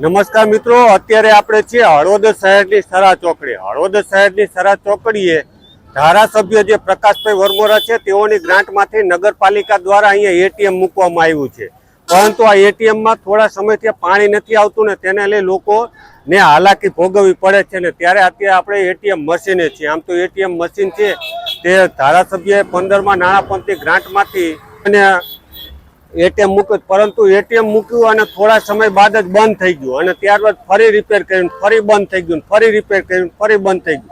નમસ્કાર મિત્રો, અત્યારે આપણે છીએ હળવદ શહેરની સરા ચોકડી. હળવદ શહેરની સરા ચોકડીએ ધારાસભ્ય જે પ્રકાશભાઈ વરમોરા છે, તેઓની ગ્રાન્ટમાંથી નગરપાલિકા દ્વારા અહીંયા એટીએમ મૂકવામાં આવ્યું છે. પરંતુ આ એટીએમમાં થોડા સમયથી પાણી નથી આવતું ને તેને લઈ લોકોને હાલાકી ભોગવવી પડે છે ને ત્યારે અત્યારે આપણે એટીએમ મશીને છીએ. આમ તો એટીએમ મશીન છે તે ધારાસભ્યએ પંદરમાં નાણાપંચની ગ્રાન્ટમાંથી અને એટીએમ મૂક્યું. પરંતુ એટીએમ મૂક્યું અને થોડા સમય બાદ જ બંધ થઈ ગયું. અને ત્યારબાદ ફરી રિપેર કર્યું. ફરી બંધ થઈ ગયું. ફરી રિપેર કર્યું. ફરી બંધ થઈ ગયું.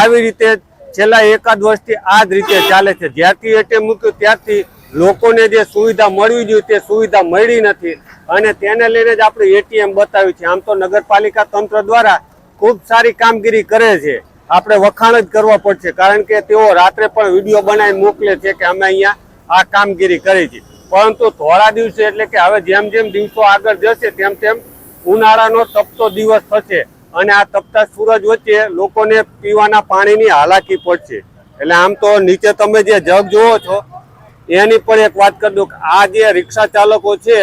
આવી રીતે છેલ્લા એકાદ વર્ષથી આ જ રીતે ચાલે છે. જ્યારથી એટીએમ મૂક્યું, ત્યારથી લોકોને જે સુવિધા મળવી જોઈએ, તે સુવિધા મળી નથી. અને તેને લઈને જ આપણે એટીએમ બતાવ્યું છે. આમ તો નગરપાલિકા તંત્ર દ્વારા ખૂબ સારી કામગીરી કરે છે. આપણે વખાણ જ કરવા પડશે. કારણ કે તેઓ રાત્રે પણ વીડિયો બનાવી મોકલે છે કે અમે અહીંયા આ કામગીરી કરી છે. પરંતુ થોડા દિવસે એટલે કે હવે જેમ જેમ દિવસો આગળ જશે, તેમ તેમ ઉનાળાનો તપતો દિવસ થશે અને આ તપતા સૂરજ વચ્ચે લોકોને પીવાના પાણીની હાલાકી પડશે. એટલે આમ તો નીચે તમે જે જગ જોવો છો, એની પણ એક વાત કરી દઉં કે આ જે રિક્ષા ચાલકો છે,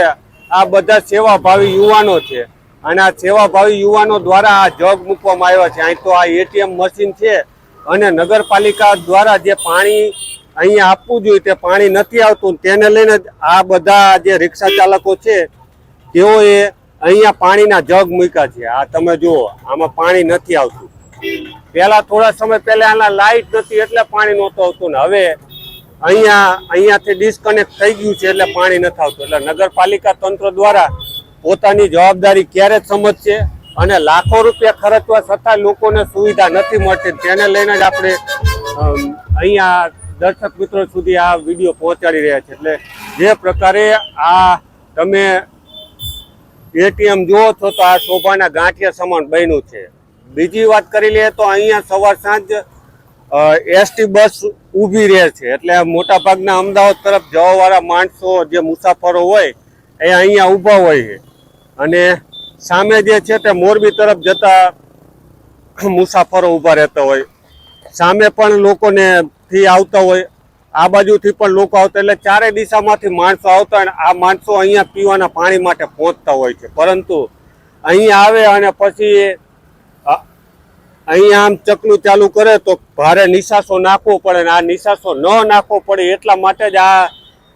આ બધા સેવાભાવી યુવાનો છે. અને આ સેવાભાવી યુવાનો દ્વારા આ જગ મૂકવામાં આવ્યા છે. અહીં તો આ એટીએમ મશીન છે અને નગરપાલિકા દ્વારા જે પાણી અહીંયા આપવું જોઈએ તે પાણી નથી આવતું. તેને લઈને આ બધા જે રિક્ષા ચાલકો છે, તેઓએ અહીંયા પાણીના જગ મૂક્યા છે. આ તમે જુઓ, આમાં પાણી નથી આવતું. પહેલા થોડા સમય પહેલા આના લાઇટ નથી, એટલે પાણી નહોતું આવતું ને હવે અહીંયા, અહીંયાથી ડિસ્કનેક્ટ થઈ ગયું છે, એટલે પાણી નથી આવતું. એટલે નગરપાલિકા તંત્ર દ્વારા પોતાની જવાબદારી ક્યારે જ સમજશે અને લાખો રૂપિયા ખર્ચવા છતાં લોકોને સુવિધા નથી મળતી. તેને લઈને જ આપણે અહીંયા દર્શક મિત્રો સુધી આ વીડિયો પહોંચાડી રહ્યા છે. એટલે જે પ્રકારે આ તમે એટીએમ જુઓ છો તો આ શોભાના ગાંઠિયા સમાન બન્યું છે. બીજી વાત કરી લઈએ તો અહીંયા સવાર સાંજ એસટી બસ ઊભી રહે છે. એટલે મોટાભાગના અમદાવાદ તરફ જવાવાળા માણસો જે મુસાફરો હોય, એ અહીંયા ઊભા હોય છે. અને સામે જે છે તે મોરબી તરફ જતા મુસાફરો ઊભા રહેતા હોય. સામે પણ લોકોને થી આવતા હોય, આ બાજુથી પણ લોકો આવતા એટલે ચારે દિશામાંથી માણસો આવતા અને આ માણસો અહીંયા પીવાના પાણી માટે પહોંચતા હોય છે. પરંતુ અહીંયા આવે અને પછી અહીંયા આમ ચકલું ચાલુ કરે તો ભારે નિશાસો નાખવો પડે અને આ નિશાસો ન નાખવો પડે એટલા માટે જ આ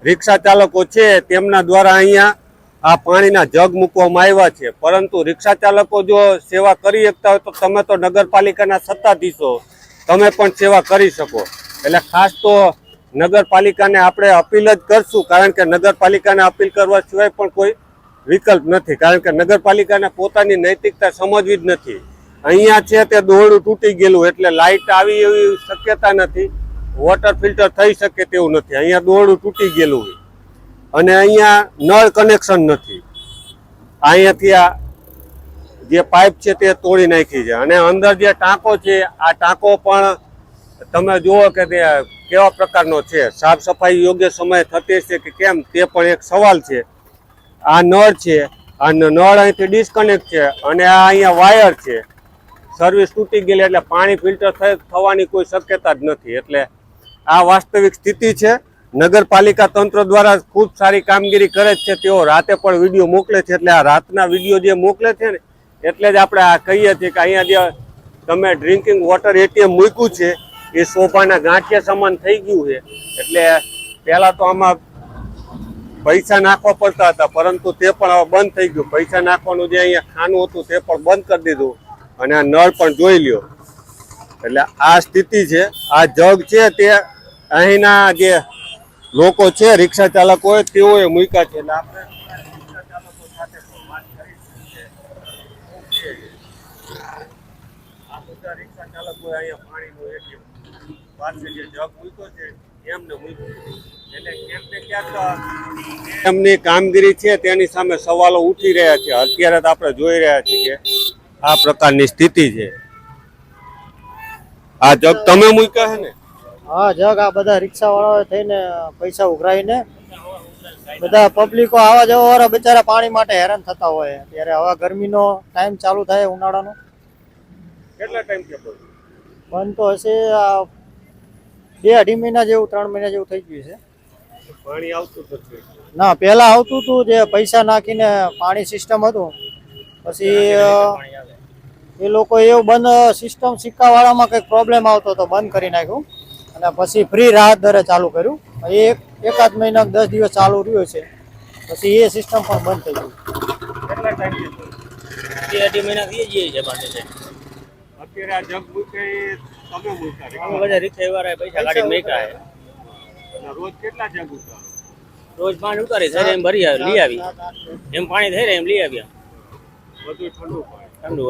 રિક્ષા ચાલકો છે તેમના દ્વારા અહીંયા આ પાણીના જગ મૂકવામાં આવ્યા છે. પરંતુ રિક્ષા ચાલકો જો સેવા કરી શકતા હોય તો તમે તો નગરપાલિકાના સત્તાધીશો. તમે પણ સેવા કરી શકો. એટલે ખાસ તો નગરપાલિકાને આપણે અપીલ જ કરશું, કારણ કે નગરપાલિકાને અપીલ કરવા સિવાય પણ કોઈ વિકલ્પ નથી, કારણ કે નગરપાલિકાને પોતાની નૈતિકતા સમજવી જ નથી. અહીંયા છે તે દોરડું તૂટી ગયેલું, એટલે લાઇટ આવી એવી શક્યતા નથી, વોટર ફિલ્ટર થઈ શકે તેવું નથી, અહીંયા દોરડું તૂટી ગયેલું હોય. અને અહીંયા નળ કનેક્શન નથી. અહીંયાથી આ જે પાઇપ છે તે તોડી નાખી છે, અને અંદર જે ટાંકો છે, આ ટાંકો પણ તમે જુઓ કે તે કેવા પ્રકારનો છે? સાફ સફાઈ યોગ્ય સમયે થતી છે કે કેમ? તે પણ એક સવાલ છે. આ નળ છે. આ નળ અહીંથી ડિસ્કનેક્ટ છે અને આ અહીંયા વાયર છે. સર્વિસ તૂટી ગયેલી એટલે પાણી ફિલ્ટર થવાની કોઈ શક્યતા જ નથી. એટલે આ વાસ્તવિક સ્થિતિ છે. નગરપાલિકા તંત્ર દ્વારા ખૂબ સારી કામગીરી કરે છે. તેઓ રાતે પણ વીડિયો મોકલે છે. એટલે આ રાતના વીડિયો જે મોકલે છે ને, એટલે જ આપણે આ કહીએ છીએ કે અહીંયા જે તમે ડ્રિંકિંગ વોટર એટીએમ મૂક્યું છે એ સોફાના ગાંઠિયા સમાન થઈ ગયું છે. એટલે પહેલા તો આમાં પૈસા નાખવા પડતા હતા, પરંતુ તે પણ હવે બંધ થઈ ગયું. પૈસા નાખવાનું જે અહીંયા ખાનું હતું તે પણ બંધ કરી દીધું અને આ નળ પણ જોઈ લ્યો. એટલે આ સ્થિતિ છે, આ જગ છે તે અહીંના જે લોકો છે, રિક્ષા ચાલકો હોય તેઓએ મૂક્યા છે. એટલે આપણે રિક્ષા ચાલકો સાથે પણ વાત કરીશું કે શું છે. આ બધા રિક્ષા ચાલકોએ અહીંયા પાણીનું ATM પાસે જે જગ મૂક્યો છે, એમને મૂક્યો. એમની કામગીરી છે, તેની સામે સવાલો ઉઠી રહ્યા છે. અત્યારે તો આપણે જોઈ રહ્યા છીએ કે આ પ્રકારની સ્થિતિ છે. આ જગ તમે મૂક્યા છે ને? હા, જગ આ બધા રિક્ષા વાળા થઈને પૈસા ઉઘરાઈને બધા પબ્લિકો આવા જવા વાળા બિચારા પાણી માટે હેરાન થતા હોય. ત્યારે હવે ગરમીનો ટાઈમ ચાલુ થાય ઉનાળાનો. કેટલા ટાઈમ થયો બંધ તો હશે બે અઢી મહિના જેવું ત્રણ મહિના જેવું થઈ ગયું છે. પાણી આવતું જ નથી ના પહેલા આવતું હતું જે પૈસા નાખીને પાણી સિસ્ટમ હતું. પછી એ લોકો એવું બંધ સિસ્ટમ સિક્કાવાળામાં કંઈક પ્રોબ્લેમ આવતો તો બંધ કરી નાખ્યું. અને પછી ફ્રી રાહત દરે ચાલુ કર્યું. એક એકાદ મહિના દસ દિવસ ચાલુ રહ્યો છે. પછી એ સિસ્ટમ પણ બંધ થઈ ગયું. કેટલા ટાઈમ બે અઢી મહિના થઈ જઈએ છે અત્યારે આ જગ મૂકે તમે મૂક્યા બધા રિક્ષા વાળા પૈસા કાઢી મેકા રોજ કેટલા જગ ઉતારો રોજ પાણી ઉતારી થઈ એમ ભરી લઈ આવી એમ પાણી થઈ રહે એમ લઈ આવ્યા. બધું ઠંડુ ઠંડુ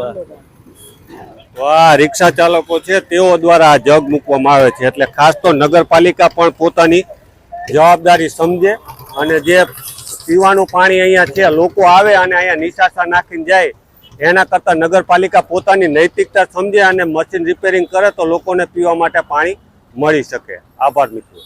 વાહ રિક્ષા ચાલકો છે તેઓ દ્વારા આ જગ મૂકવામાં આવે છે. એટલે ખાસ તો નગરપાલિકા પણ પોતાની જવાબદારી સમજે અને જે પીવાનું પાણી અહીંયા છે લોકો આવે અને અહીંયા નિશાસા નાખીને જાય એના કરતાં નગરપાલિકા પોતાની નૈતિકતા સમજે અને મશીન રિપેરિંગ કરે તો લોકોને પીવા માટે પાણી મળી શકે. આભાર મિત્રો.